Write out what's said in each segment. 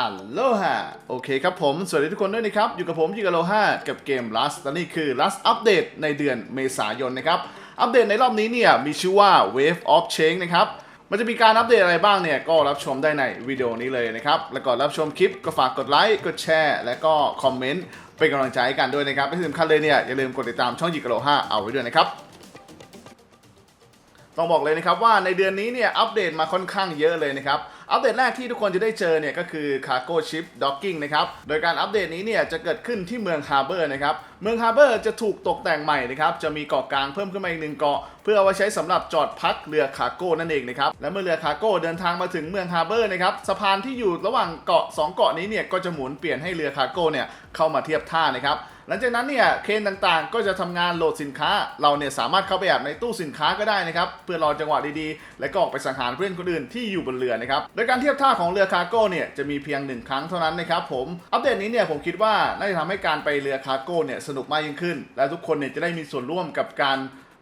อัลโลฮาโอเคครับผม สวัสดีทุกคนด้วยนะครับ อยู่กับผมยิกาโลฮากับเกม Rust และนี่คือ Rust อัปเดตในเดือนเมษายนนะครับ อัปเดตในรอบนี้เนี่ย มีชื่อว่า Wave of Change นะครับ มันจะมีการอัปเดตอะไรบ้างเนี่ย ก็รับชมได้ในวิดีโอนี้เลยนะครับ แล้วก็รับชมคลิปก็ฝากกดไลค์ กดแชร์ และก็คอมเมนต์เป็นกำลังใจให้กันด้วยนะครับและที่สำคัญเลยเนี่ยอย่าลืมกดติดตามช่องยิกาโลฮาเอาไว้ด้วยนะครับต้องบอกเลยนะครับว่าในเดือนนี้เนี่ยอัปเดตมาค่อนข้างเยอะเลยนะครับ อัปเดตแรกที่ทุกคนจะได้เจอเนี่ยก็คือ Cargo Ship Docking นะครับ โดยการอัปเดตนี้เนี่ยจะเกิดขึ้นที่เมืองฮาร์เบอร์นะครับ เมืองฮาร์เบอร์จะถูกตกแต่งใหม่นะครับ จะมีเกาะกลางเพิ่มขึ้นมาอีกหนึ่งเกาะ เพื่อเอาไว้ใช้สำหรับจอดพักเรือคาร์โก้นั่นเองนะครับ และเมื่อเรือคาร์โก้เดินทางมาถึงเมืองฮาร์เบอร์นะครับ สะพานที่อยู่ระหว่างเกาะสองเกาะนี้เนี่ยก็จะหมุนเปลี่ยนให้เรือคาร์โก้เนี่ยเข้ามาเทียบท่านะครับ หลังจากนั้นเนี่ยเคนต่างๆ ก็จะทำงานโหลดสินค้า เราเนี่ยสามารถเข้าไปแอบในตู้สินค้าก็ได้นะครับเพื่อรอจังหวะดีๆ และก็ออกไปสังหารเพื่อนคนอื่นที่อยู่บนเรือนะครับโดยการเทียบท่าของเรือคาร์โก้เนี่ยจะมีเพียงหนึ่งครั้งเท่านั้นนะครับผมอัปเดตนี้เนี่ยผมคิดว่าน่าจะทำให้การไปเรือคาร์โก้เนี่ยสนุกมากยิ่งขึ้น และทุกคนเนี่ยจะได้มีส่วนร่วมกับการ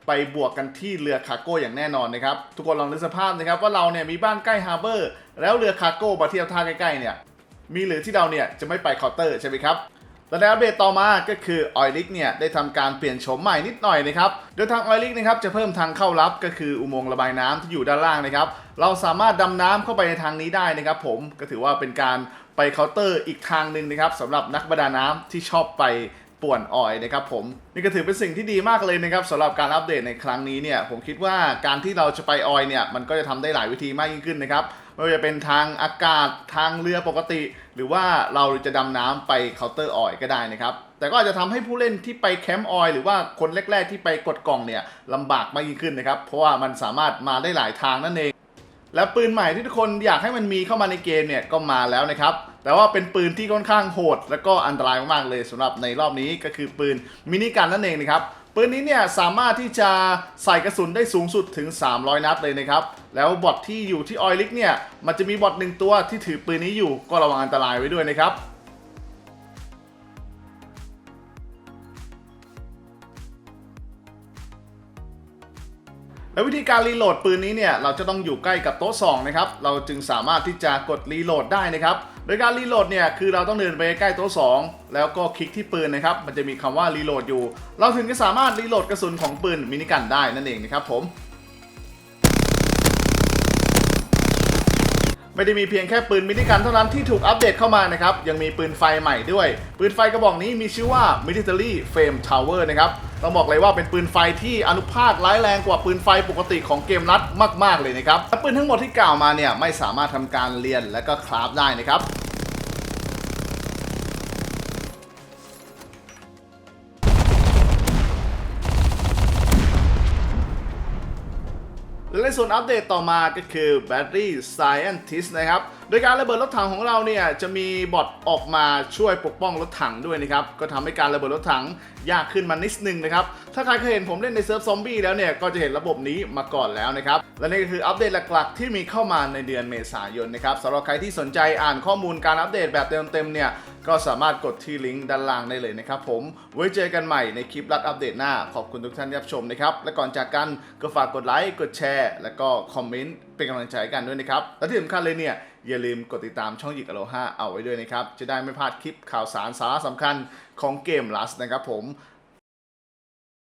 ไปบวกกันที่เรือคาร์โก้อย่างแน่นอนนะครับ ทุกคนลองนึกสภาพนะครับว่าเราเนี่ยมีบ้านใกล้ฮาร์เบอร์ แล้วเรือคาร์โก้มาเทียบท่าใกล้ๆเนี่ยมีหรือที่เราเนี่ยจะไม่ไปเคาน์เตอร์ใช่ไหมครับ และในอัปเดตต่อมาก็คือออยลิกเนี่ยได้ทำการเปลี่ยนโฉมใหม่นิดหน่อยนะครับ โดยทางออยลิกนะครับจะเพิ่มทางเข้าลับก็คืออุโมงค์ระบายน้ำที่อยู่ด้านล่างนะครับ เราสามารถดำน้ำเข้าไปในทางนี้ได้นะครับ ผมก็ถือว่าเป็นการไปเคาน์เตอร์อีกทางหนึ่งนะครับสำหรับนักประดาน้ำที่ชอบไป ป่วนออยนะครับผมนี่ก็ถือเป็นสิ่งที่ดีมากเลยนะครับสำหรับการอัปเดตในครั้งนี้เนี่ยผมคิดว่าการที่เราจะไปออยเนี่ยมันก็จะทำได้หลายวิธีมากยิ่งขึ้นนะครับไม่ว่าจะเป็นทางอากาศทางเรือปกติ หรือว่าเราจะดำน้ำไปเคาน์เตอร์ออยก็ได้นะครับแต่ก็อาจจะทำให้ผู้เล่นที่ไปแคมป์ออยหรือว่าคนแรก ๆ ที่ไปกดกล่องเนี่ยลำบากมากยิ่งขึ้นนะครับเพราะว่ามันสามารถมาได้หลายทางนั่นเอง และปืนใหม่ที่ทุกคนอยากให้มันมีเข้ามาในเกมเนี่ยก็มาแล้วนะครับ แต่ว่าเป็นปืนที่ค่อนข้างโหด และก็อันตรายมากๆเลยสำหรับในรอบนี้ก็คือปืนมินิกันนั่นเองนะครับปืนนี้เนี่ยสามารถที่จะใส่กระสุนได้สูงสุดถึง 300 นัดเลยนะครับ แล้วบอทที่อยู่ที่ออยลิกเนี่ยมันจะมีบอทหนึ่งตัวที่ถือปืนนี้อยู่ก็ระวังอันตรายไว้ด้วยนะครับ และวิธีการรีโหลดปืนนี้เนี่ยเราจะต้องอยู่ใกล้กับโต๊ะ2นะครับเราจึงสามารถที่จะกดรีโหลดได้นะครับโดยการรีโหลดเนี่ยคือเราต้องเดินไปใกล้โต๊ะ2แล้วก็คลิกที่ปืนนะครับมันจะมีคำว่ารีโหลดอยู่ เราถึงจะสามารถรีโหลดกระสุนของปืนมินิกันได้นั่นเองนะครับผมไม่ได้มีเพียงแค่ปืนมินิกันเท่านั้นที่ถูกอัปเดตเข้ามานะครับยังมีปืนไฟใหม่ด้วย ปืนไฟกระบอกนี้มีชื่อว่า Military Flame Tower นะครับ ต้องบอกเลยว่าเป็นปืนไฟที่อนุภาคร้ายแรงกว่าปืนไฟปกติของเกมรัดมาก ๆ เลยนะครับและปืนทั้งหมดที่กล่าวมาเนี่ยไม่สามารถทำการเรียนและก็คราฟได้นะครับ และในส่วนอัปเดตต่อมาก็คือ Battery Scientist นะครับ โดยการระเบิดรถถังของเราเนี่ยจะมีบอทออกมาช่วยปกป้องรถถังด้วยนะครับ ก็ทำให้การระเบิดรถถังยากขึ้นมานิดนึงนะครับ ถ้าใครเคยเห็นผมเล่นในเซิร์ฟซอมบี้แล้วเนี่ย ก็จะเห็นระบบนี้มาก่อนแล้วนะครับ และนี่ก็คืออัปเดตหลักๆ ที่มีเข้ามาในเดือนเมษายนนะครับสำหรับใครที่สนใจอ่านข้อมูลการอัปเดตแบบเต็มๆเนี่ย ก็สามารถกดที่ลิงก์ด้านล่างได้เลยนะครับผม ไว้เจอกันใหม่ในคลิปรัดอัปเดตหน้า ขอบคุณทุกท่านที่รับชมนะครับ และก่อนจากกันก็ฝากกดไลค์กดแชร์ และก็คอมเมนต์เป็นกำลังใจให้กันด้วยนะครับ และที่สำคัญเลยเนี่ยอย่าลืมกดติดตามช่องหยิกอโลฮาเอาไว้ด้วยนะครับ จะได้ไม่พลาดคลิปข่าวสารสาระสำคัญของเกมลัสนะครับผม